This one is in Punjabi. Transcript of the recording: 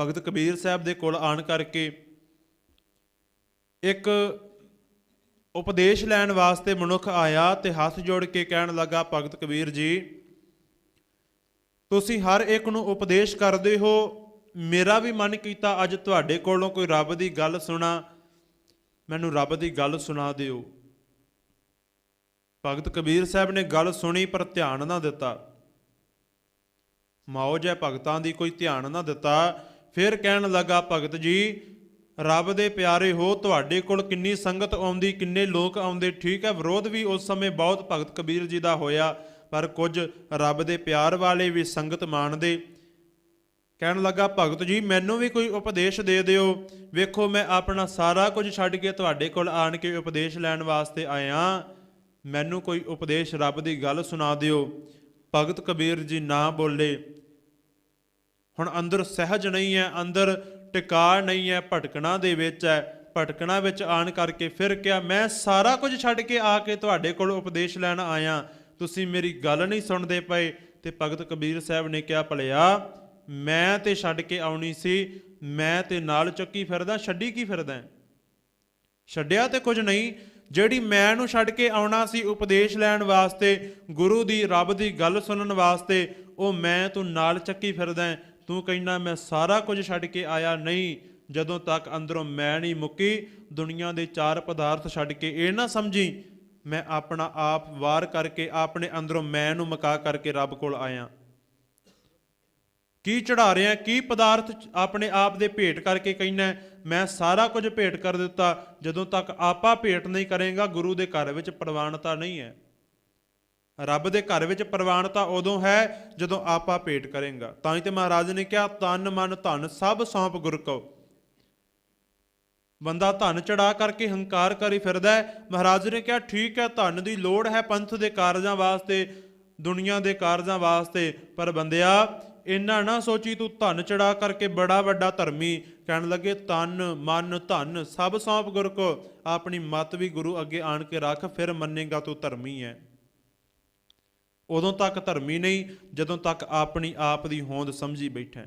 ਭਗਤ ਕਬੀਰ ਸਾਹਿਬ ਦੇ ਕੋਲ ਆਣ ਕਰਕੇ ਇੱਕ ਉਪਦੇਸ਼ ਲੈਣ ਵਾਸਤੇ ਮਨੁੱਖ ਆਇਆ ਤੇ ਹੱਥ ਜੋੜ ਕੇ ਕਹਿਣ ਲੱਗਾ, ਭਗਤ ਕਬੀਰ ਜੀ, ਤੁਸੀਂ ਹਰ ਇੱਕ ਨੂੰ ਉਪਦੇਸ਼ ਕਰਦੇ ਹੋ। ਮੇਰਾ ਵੀ ਮਨ ਕੀਤਾ ਅੱਜ ਤੁਹਾਡੇ ਕੋਲੋਂ ਕੋਈ ਰੱਬ ਦੀ ਗੱਲ ਸੁਣਾ। ਮੈਨੂੰ ਰੱਬ ਦੀ ਗੱਲ ਸੁਣਾ ਦਿਓ। ਭਗਤ ਕਬੀਰ ਸਾਹਿਬ ਨੇ ਗੱਲ ਸੁਣੀ ਪਰ ਧਿਆਨ ਨਾ ਦਿੱਤਾ। ਮੌਜ ਹੈ ਭਗਤਾਂ ਦੀ ਕੋਈ ਧਿਆਨ ਨਾ ਦਿੱਤਾ। ਫਿਰ ਕਹਿਣ ਲੱਗਾ, ਭਗਤ ਜੀ, ਰੱਬ ਦੇ ਪਿਆਰੇ ਹੋ, ਤੁਹਾਡੇ ਕੋਲ ਕਿੰਨੀ ਸੰਗਤ ਆਉਂਦੀ, ਕਿੰਨੇ ਲੋਕ ਆਉਂਦੇ। ਠੀਕ ਹੈ, ਵਿਰੋਧ ਵੀ ਉਸ ਸਮੇਂ ਬਹੁਤ ਭਗਤ ਕਬੀਰ ਜੀ ਦਾ ਹੋਇਆ, ਪਰ ਕੁਝ ਰੱਬ ਦੇ ਪਿਆਰ ਵਾਲੇ ਵੀ ਸੰਗਤ ਮਾਣਦੇ। ਕਹਿਣ ਲੱਗਾ, ਭਗਤ ਜੀ, ਮੈਨੂੰ ਵੀ ਕੋਈ ਉਪਦੇਸ਼ ਦੇ ਦਿਓ। ਵੇਖੋ, ਮੈਂ ਆਪਣਾ ਸਾਰਾ ਕੁਝ ਛੱਡ ਕੇ ਤੁਹਾਡੇ ਕੋਲ ਆਣ ਕੇ ਉਪਦੇਸ਼ ਲੈਣ ਵਾਸਤੇ ਆਇਆ ਮੈਨੂੰ ਕੋਈ ਉਪਦੇਸ਼ ਰੱਬ ਦੀ ਗੱਲ ਸੁਣਾ ਦਿਓ। ਭਗਤ ਕਬੀਰ ਜੀ ਨਾ ਬੋਲੇ। ਹੁਣ ਅੰਦਰ ਸਹਿਜ ਨਹੀਂ ਹੈ, ਅੰਦਰ ਟਿਕਾ ਨਹੀਂ ਹੈ, ਭਟਕਣਾ ਦੇ ਵਿੱਚ ਹੈ। ਭਟਕਣਾ ਵਿੱਚ ਆਣ ਕਰਕੇ ਫਿਰ ਕਿਹਾ, ਮੈਂ ਸਾਰਾ ਕੁਝ ਛੱਡ ਕੇ ਆ ਕੇ ਤੁਹਾਡੇ ਕੋਲ ਉਪਦੇਸ਼ ਲੈਣ ਆਇਆ। ਤੁਸੀਂ ਮੇਰੀ ਗੱਲ ਨਹੀਂ ਸੁਣਦੇ ਪਏ। ਤੇ ਭਗਤ ਕਬੀਰ ਸਾਹਿਬ ਨੇ ਕਿਹਾ, ਭਲਿਆ, ਮੈਂ ਤੇ ਛੱਡ ਕੇ ਆਉਣੀ ਸੀ। ਮੈਂ ਤੇ ਨਾਲ ਚੱਕੀ ਫਿਰਦਾ, ਛੱਡੀ ਕੀ ਫਿਰਦਾ ਛੱਡਿਆ ਤੇ ਕੁਝ ਨਹੀਂ। ਜਿਹੜੀ ਮੈਂ ਨੂੰ ਛੱਡ ਕੇ ਆਉਣਾ ਸੀ ਉਪਦੇਸ਼ ਲੈਣ ਵਾਸਤੇ, ਗੁਰੂ ਦੀ, ਰੱਬ ਦੀ ਗੱਲ ਸੁਣਨ ਵਾਸਤੇ, ਉਹ ਮੈਂ ਤੂੰ ਨਾਲ ਚੱਕੀ ਫਿਰਦਾ ਤੂੰ ਕਹਿੰਦਾ ਮੈਂ ਸਾਰਾ ਕੁਝ ਛੱਡ ਕੇ ਆਇਆ ਨਹੀਂ, ਜਦੋਂ ਤੱਕ ਅੰਦਰੋਂ ਮੈਂ ਨਹੀਂ ਮੁੱਕੀ, ਦੁਨੀਆ ਦੇ ਚਾਰ ਪਦਾਰਥ ਛੱਡ ਕੇ ਇਹ ਨਾ ਸਮਝੀ, ਮੈਂ ਆਪਣਾ ਆਪ ਵਾਰ ਕਰਕੇ ਆਪਣੇ ਅੰਦਰੋਂ ਮੈਂ ਨੂੰ ਮਕਾ ਕਰਕੇ ਰੱਬ ਕੋਲ ਆਇਆ। ਕੀ ਚੜਾ ਰਿਹਾ, ਕੀ ਪਦਾਰਥ ਆਪਣੇ ਆਪ ਦੇ ਭੇਟ ਕਰਕੇ ਕਹਿਣਾ ਮੈਂ ਸਾਰਾ ਕੁਝ ਭੇਟ ਕਰ ਦਿੱਤਾ, ਜਦੋਂ ਤੱਕ ਆਪਾ ਭੇਟ ਨਹੀਂ ਕਰੇਗਾ, ਗੁਰੂ ਦੇ ਘਰ ਵਿੱਚ ਪ੍ਰਵਾਨਤਾ ਨਹੀਂ ਹੈ। ਰੱਬ ਦੇ ਘਰ ਵਿੱਚ ਪ੍ਰਵਾਨਤਾ ਉਦੋਂ ਹੈ ਜਦੋਂ ਆਪਾ ਭੇਟ ਕਰੇਗਾ। ਤਾਂ ਹੀ ਤੇ ਮਹਾਰਾਜ ਨੇ ਕਿਹਾ, ਤਨ, ਮਨ, ਧਨ, ਸਭ ਸੌਂਪ ਗੁਰ ਕੋ ਬੰਦਾ ਧਨ ਚੜਾ ਕਰਕੇ ਹੰਕਾਰ ਕਰੀ ਫਿਰਦਾ ਹੈ। ਮਹਾਰਾਜ ਨੇ ਕਿਹਾ, ਠੀਕ ਹੈ, ਧਨ ਦੀ ਲੋੜ ਹੈ ਪੰਥ ਦੇ ਕਾਰਜਾਂ ਵਾਸਤੇ, ਦੁਨੀਆ ਦੇ ਕਾਰਜਾਂ ਵਾਸਤੇ। ਪਰ ਬੰਦਿਆ, ਇੰਨਾ ਨਾ ਸੋਚੀ ਤੂੰ ਧਨ ਚੜਾ ਕਰਕੇ ਬੜਾ ਵੱਡਾ ਧਰਮੀ। ਕਹਿਣ ਲੱਗੇ, ਤਨ, ਮਨ, ਧਨ, ਸਭ ਸੌਂਪ ਗੁਰ ਕੋ ਆਪਣੀ ਮਤ ਵੀ ਗੁਰੂ ਅੱਗੇ ਆਣ ਕੇ ਰੱਖ, ਫਿਰ ਮੰਨੇਗਾ ਤੂੰ ਧਰਮੀ ਹੈ। ਉਦੋਂ ਤੱਕ ਧਰਮੀ ਨਹੀਂ ਜਦੋਂ ਤੱਕ ਆਪਣੀ ਆਪ ਦੀ ਹੋਂਦ ਸਮਝੀ ਬੈਠਾ